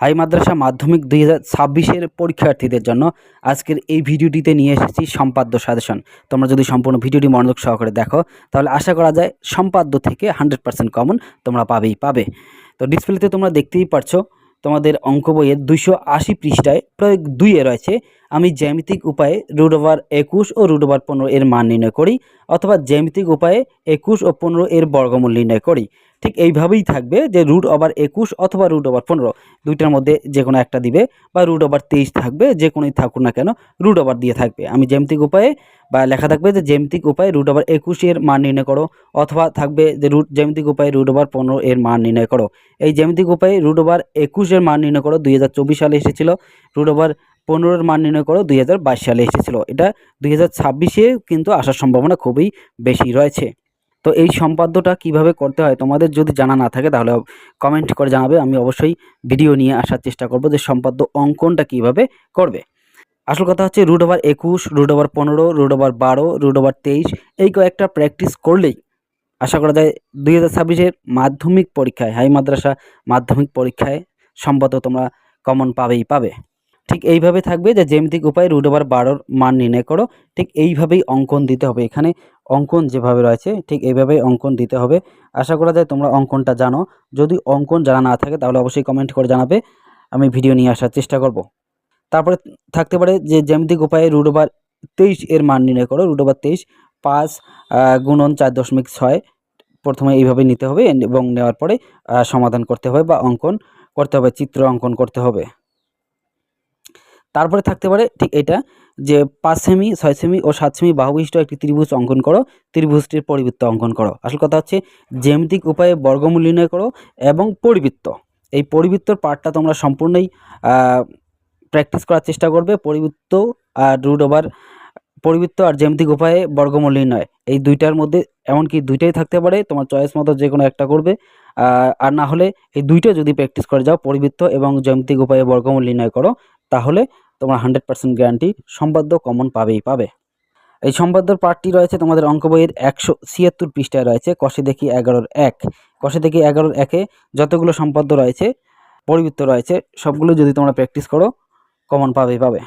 High মাদ্রাসা মাধ্যমিক দুই হাজার ছাব্বিশের পরীক্ষার্থীদের জন্য আজকের এই ভিডিওটিতে নিয়ে এসেছি সম্পাদ্য সাজেশন। তোমরা যদি সম্পূর্ণ ভিডিওটি মনোযোগ সহকারে দেখো, তাহলে আশা করা যায় সম্পাদ্য থেকে হান্ড্রেড পার্সেন্ট কমন তোমরা পাবেই, পাবে। তো ডিসপ্লেতে তোমরা দেখতেই পারছ, তোমাদের অঙ্ক বইয়ের দুইশো আশি পৃষ্ঠায় প্রয়োগ দুইয়ে রয়েছে। আমি জ্যামিতিক উপায়ে রুট ওভার একুশ ও রুট ওভার পনেরো এর মান নির্ণয় করি, অথবা জ্যামিতিক উপায়ে একুশ ও পনেরো এর বর্গমূল নির্ণয় করি। ঠিক এইভাবেই থাকবে যে রুট ওভার একুশ অথবা রুট ওভার পনেরো। দুইটার মধ্যে যে কোনো একটা দিবে বা রুট ওভার তেইশ থাকবে যে কোনোই থাকুক না কেন রুট ওভার দিয়ে থাকবে। আমি জ্যামিতিক উপায়ে বা লেখা থাকবে যে জ্যামিতিক উপায়ে রুট ওভার একুশের মান নির্ণয় করো অথবা থাকবে যে রুট জ্যামিতিক উপায়ে রুট ওভার পনেরো এর মান নির্ণয় করো। এই জ্যামিতিক উপায়ে রুট ওভার একুশের মান নির্ণয় করো দুই হাজার চব্বিশ সালে এসেছিল রুট ওভার পনেরোর মান নির্ণয় করো দুই হাজার বাইশ সালে এসেছিল। এটা দুই হাজার কিন্তু আসার সম্ভাবনা খুবই বেশি রয়েছে। তো এই সম্পাদ্যটা কীভাবে করতে হয় তোমাদের যদি জানা না থাকে তাহলে কমেন্ট করে জানাবে, আমি অবশ্যই ভিডিও নিয়ে আসার চেষ্টা করব যে সম্পাদ্য অঙ্কনটা কীভাবে করবে। আসল কথা হচ্ছে রুট ওভার একুশ রুট ওভার পনেরো রুট ওভার বারো রুট ওভার তেইশ, এই কয়েকটা প্র্যাকটিস করলেই আশা করা যায় দুই হাজার ছাব্বিশের মাধ্যমিক পরীক্ষায়, হাই মাদ্রাসা মাধ্যমিক পরীক্ষায় সম্পাদ্য তোমরা কমন পাবেই পাবে। ঠিক এইভাবে থাকবে যে জ্যামিতিক উপায়ে রুট ওভার বারোর মান নির্ণয় করো, ঠিক এইভাবেই অঙ্কন দিতে হবে। এখানে অঙ্কন যেভাবে রয়েছে, ঠিক এইভাবেই অঙ্কন দিতে হবে। আশা করা যায় তোমরা অঙ্কনটা জানো। যদি অঙ্কন জানা না থাকে, তাহলে অবশ্যই কমেন্ট করে জানাবে। আমি ভিডিও নিয়ে আসার চেষ্টা করব। তারপরে থাকতে পারে যে জ্যামিতিক উপায়ে ওভার তেইশ এর মান নির্ণয় করো। ওভার তেইশ পাঁচ গুণন চার দশমিক ছয়। প্রথমে এইভাবে নিতে হবে এবং নেওয়ার পরে সমাধান করতে হবে বা অঙ্কন করতে হবে, চিত্র অঙ্কন করতে হবে। তারপরে থাকতে পারে ঠিক এটা, যে পাঁচ সেমি, ছয় সেমি ও সাত সেমি বাহুবিশিষ্ট একটি ত্রিভুজ অঙ্কন করো, ত্রিভুজটির পরিবৃত্ত অঙ্কন করো। আসল কথা হচ্ছে জ্যামিতিক উপায়ে বর্গমূল নির্ণয় করো এবং পরিবৃত্ত। এই পরিবৃত্তর পার্টটা তোমরা সম্পূর্ণই প্র্যাকটিস করার চেষ্টা করবে। পরিবৃত্ত আর রুট ওভার পরিবৃত্ত আর জ্যামিতিক উপায়ে বর্গমূল নির্ণয়। এই দুইটার মধ্যে এমনকি দুইটাই থাকতে পারে, তোমার চয়েস মতো যে কোনো একটা করবে। আর না হলে এই দুইটা যদি প্র্যাকটিস করে যাও, পরিবৃত্ত এবং জ্যামিতিক উপায়ে বর্গমূল নির্ণয় করো, তাহলে তোমরা হান্ড্রেড পার্সেন্ট গ্যারান্টি সম্পাদ্য কমন পাবেই পাবে। এই সম্পাদ্যর পার্টটি রয়েছে তোমাদের অঙ্ক বইয়ের একশো ছিয়াত্তর পৃষ্ঠায় রয়েছে, কষে দেখি এগারোর এক। কষে দেখি এগারোর একে যতগুলো সম্পাদ্য রয়েছে, পরিবৃত্ত রয়েছে, সবগুলো যদি তোমরা প্র্যাকটিস করো, কমন পাবেই পাবে।